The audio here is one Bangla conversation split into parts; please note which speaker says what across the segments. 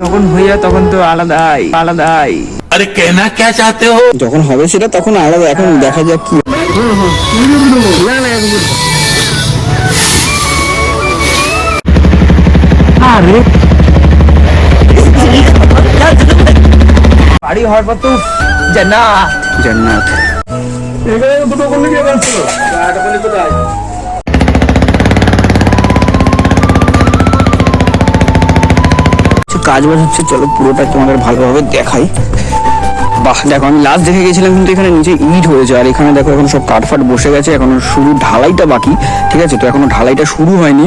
Speaker 1: যখন হয়ে যায় তখন তো আলাদাই আলাদাই
Speaker 2: আরে কেনা কে চাতে হো?
Speaker 3: যখন হবে সেটা তখন আলাদা এখন হ্যাঁ। দেখা যাক কি
Speaker 1: বাড়ি হওয়ার পর তো জান্নাত।
Speaker 3: জান্নাত। কাজ বাজ হচ্ছে চলো পুরোটা তোমাদের ভালোভাবে দেখাই। বাহ দেখো আমি লাস্ট দেখে গেছিলাম কিন্তু এখানে নিচে ইট হয়েছে আর এখানে দেখো এখন সব কাঠফাট বসে গেছে এখনও শুরু ঢালাইটা বাকি ঠিক আছে? তো এখনও ঢালাইটা শুরু হয়নি।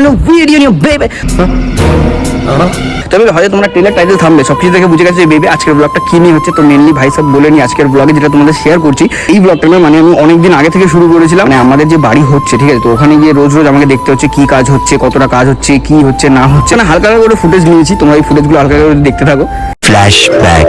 Speaker 3: new video, new baby. তবে হয়তো তোমরা ট্রেলার টাইটেল থামবে সব কিছু দেখে বুঝে গেছে বেবি আজকের ব্লগটা কি নিয়ে হচ্ছে তো মেনলি ভাই সব বলেনি আজকের ব্লগে যেটা তোমাদের শেয়ার করছি এই ব্লগটা মানে আমি অনেকদিন আগে থেকে শুরু করেছিলাম মানে আমাদের যে বাড়ি হচ্ছে ঠিক আছে তো ওখানে গিয়ে রোজ রোজ আমাকে দেখতে হচ্ছে কি কাজ হচ্ছে কতটা কাজ হচ্ছে কি হচ্ছে না হচ্ছে মানে না হালকা করে ফুটেজ নিয়েছি তোমরা এই ফুটেজগুলো হালকা করে দেখতে থাকো
Speaker 2: ফ্ল্যাশব্যাক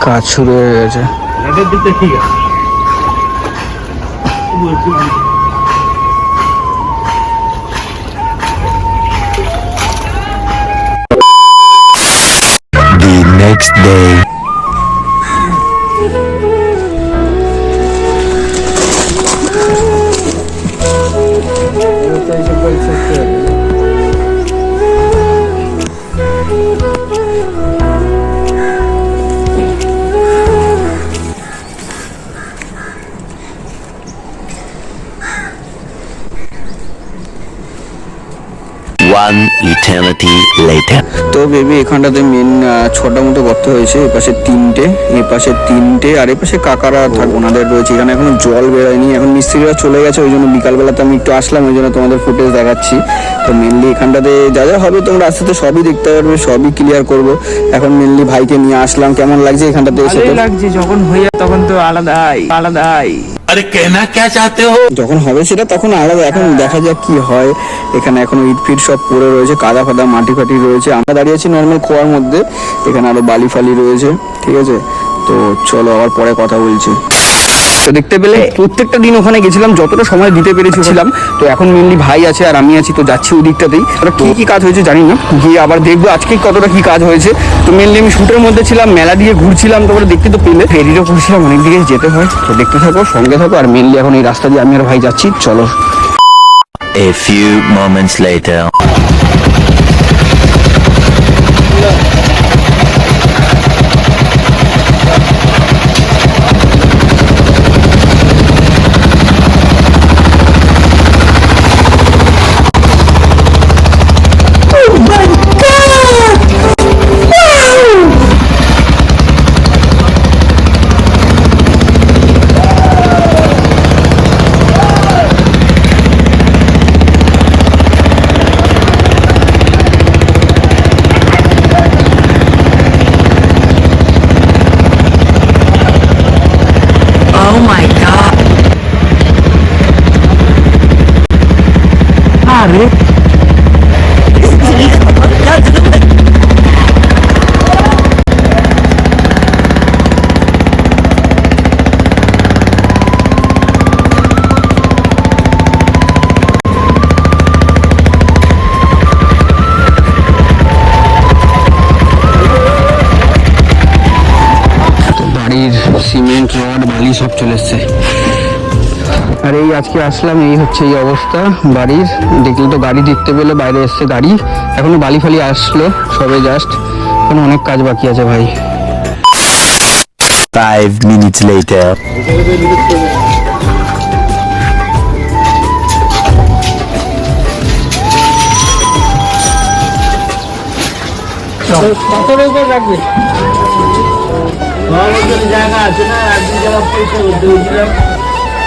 Speaker 3: কাজ শুরু হয়ে গেছে
Speaker 2: The next day. One eternity later.
Speaker 3: তো বেবি এখানটাতে মেন ছটা মতো গর্ত হয়েছে এ পাশে তিনটে এ পাশে তিনটে আর এ পাশে কাকারা থাকবে ওনাদের রয়েছে। এখানে এখনও জল বেরোয়নি এখন মিস্ত্রিরা চলে গেছে ওই জন্য বিকালবেলাতে আমি একটু আসলাম ওই জন্য তোমাদের ফুটেজ দেখাচ্ছি। তো মেনলি এখানটাতে যা যা হবে তোমরা আস্তে আস্তে সবই দেখতে পারবে সবই ক্লিয়ার করব। এখন মেনলি ভাইকে নিয়ে আসলাম কেমন লাগছে এখানটাতে এসে?
Speaker 1: লাগছে যখন হইয়া তখন তো আলাদাই আলাদাই।
Speaker 2: আরে কেনা কে চাতে হো?
Speaker 3: যখন হবে সেটা তখন আলাদা। এখন দেখা যাক কি হয়। এখানে এখনও ইট ফিট সব পড়ে রয়েছে, কাদা ফাদা, মাটি ফাটি রয়েছে। আমরা দাঁড়িয়ে আছি নরমাল খোয়ার মধ্যে। এখানে আরও বালি ফালি রয়েছে, ঠিক আছে? তো চলো আবার পরে কথা বলছি। তো দেখতে পেলে প্রত্যেকটা দিন ওখানে গেছিলাম, যতটা সময় দিতে পেরেছিলাম। তো এখন মেনলি ভাই আছে আর আমি আছি, তো যাচ্ছি ওই দিকটাতেই। কি কি কাজ হয়েছে জানি না, গিয়ে আবার দেখব আজকে কতটা কি কাজ হয়েছে। তো মেনলি আমি শুটের মধ্যে ছিলাম, মেলা দিয়ে ঘুরছিলাম, তারপরে দেখতে তো পেলে। ফেরিরও ঘুরছিলাম, অনেক দিকে যেতে হয়। তো দেখতে থাকো, সঙ্গে থাকো, আর মেনলি এখন এই রাস্তা দিয়ে আমি আর ভাই যাচ্ছি, চলো।
Speaker 2: A few moments later.
Speaker 1: Cement rod বালি
Speaker 3: সব চলে এসছে আর এই আজকে আসলাম এই হচ্ছে এই অবস্থা বাড়ির। দেখলে তো গাড়ি দেখতে পেলে বাইরে এসছে গাড়ি। এখনও বালি ফালি আসলো সবে জাস্ট এখন অনেক কাজ বাকি আছে ভাই।
Speaker 2: Five minutes later.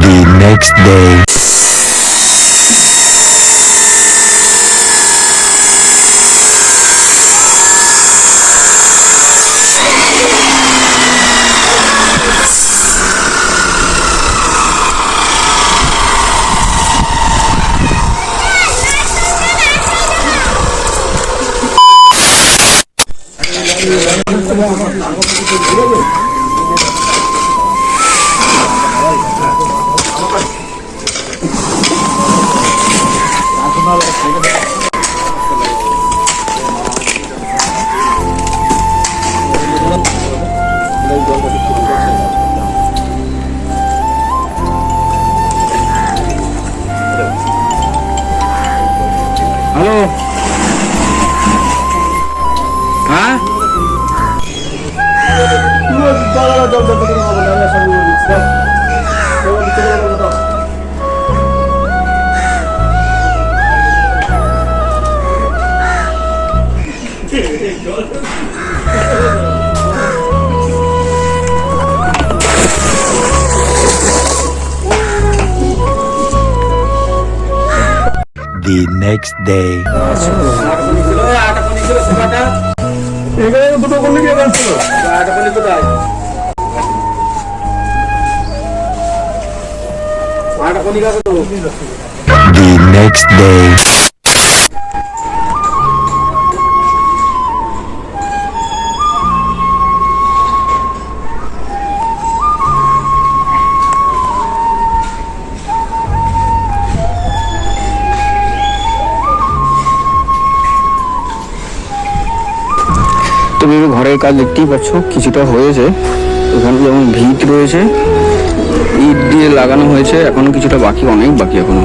Speaker 2: The next day.
Speaker 3: 我们
Speaker 2: 这边的话是哪个部 next day. The next day.
Speaker 3: ভেবে ঘরের কাজ দেখতেই পাচ্ছ, কিছুটা হয়েছে। এখানে যেমন ভিত রয়েছে, ইট দিয়ে লাগানো হয়েছে, এখনও কিছুটা বাকি, অনেক বাকি
Speaker 2: এখনও।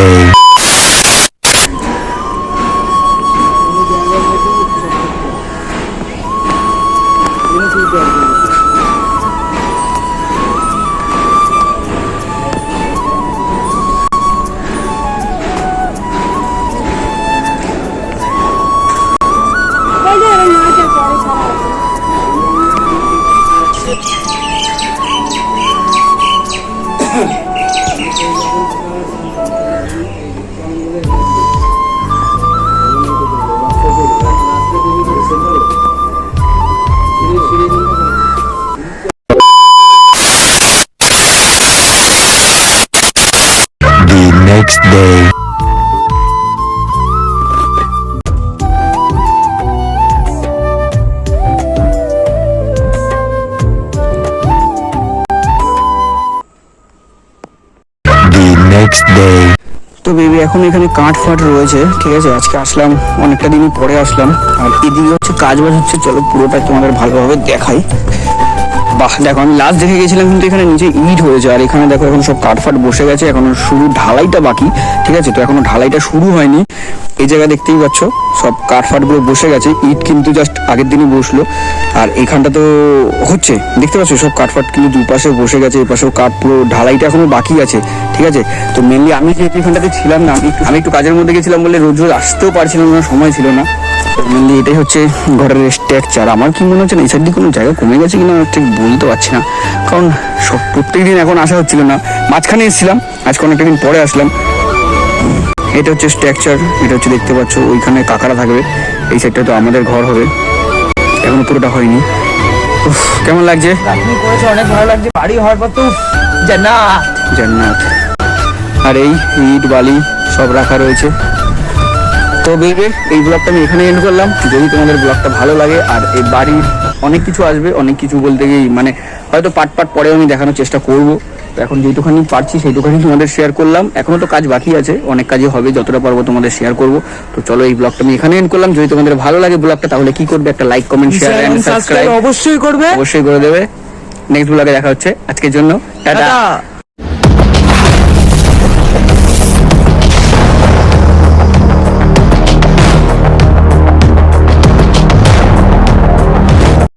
Speaker 2: Day. Day.
Speaker 3: তো বেবি, এখন এখানে কাঠ ফাট রয়েছে, ঠিক আছে? আজকে আসলাম, অনেকটা দিনই পরে আসলাম। আর এদিকে হচ্ছে কাজ বাজ হচ্ছে, চলো পুরোটা তোমাদের ভালোভাবে দেখাই। বাহ, দেখো, আমি লাস্ট দেখে গেছিলাম কিন্তু এখানে নিচে ইট হয়েছে, আর এখানে দেখো, এখন সব কাঠফাট বসে গেছে, এখন শুরু ঢালাইটা বাকি, ঠিক আছে? তো এখনও ঢালাইটা শুরু হয়নি। এই জায়গা দেখতেই পাচ্ছ, সব কাঠফাটগুলো বসে গেছে, ইট কিন্তু জাস্ট আগের দিনই বসল। আর এখানটা তো হচ্ছে, দেখতে পাচ্ছ? সব কাঠফাট কিন্তু দুপাশে বসে গেছে এই পাশেও কাঠ পুরো ঢালাইটা এখনও বাকি আছে, ঠিক আছে? তো মেনলি আমি যেহেতু এখানটাতে ছিলাম না, আমি একটু কাজের মধ্যে গেছিলাম বলে রোজ রোজ আসতেও পারছিলাম না, সময় ছিল না। মেনলি এটাই হচ্ছে ঘরের স্ট্রাকচার আমার কি মনে হচ্ছে না এই সাইড কোনো জায়গা কমে গেছে কিনা আমি ঠিক বলতে পারছি না। কারণ সব প্রত্যেক দিন এখন আসা হচ্ছিল না। মাঝখানে এসেছিলাম আজকে অনেকটা দিন পরে আসলাম। এটা হচ্ছে স্ট্রাকচার এটা হচ্ছে দেখতে পাচ্ছ ওইখানে কাকারা থাকবে। এই সাইডটা তো আমাদের ঘর হবে। এখনও পুরোটা হয়নি। কেমন লাগছে?
Speaker 1: আপনি অনেক ভালো লাগছে। বাড়ি হওয়ার পর তো জান্নাত।
Speaker 3: জান্নাত। আর এই ইট বালি সব রাখা রয়েছে। তো বেবে এই ব্লগটা আমি এখানে এন্ড করলাম। যদি তোমাদের ব্লগটা ভালো লাগে আর এই বাড়ির অনেক কিছু আসবে অনেক কিছু বলতে গিয়ে মানে হয়তো পাট পাট পরেও আমি দেখানোর চেষ্টা করব। তো এখন যেটুখানি পারছি সেইটুখানি তোমাদের শেয়ার করলাম। এখনও তো কাজ বাকি আছে অনেক কাজই হবে যতটা পারব তোমাদের শেয়ার করব। তো চলো এই ব্লগটা আমি এখানে এন্ড করলাম। যদি তোমাদের ভালো লাগে ব্লগটা তাহলে কি করবে? একটা like comment share
Speaker 1: and
Speaker 3: subscribe
Speaker 1: অবশ্যই করবে।
Speaker 3: অবশ্যই করে দেবে। নেক্সট ব্লগে দেখা হচ্ছে। আজকের জন্য
Speaker 1: টাটা।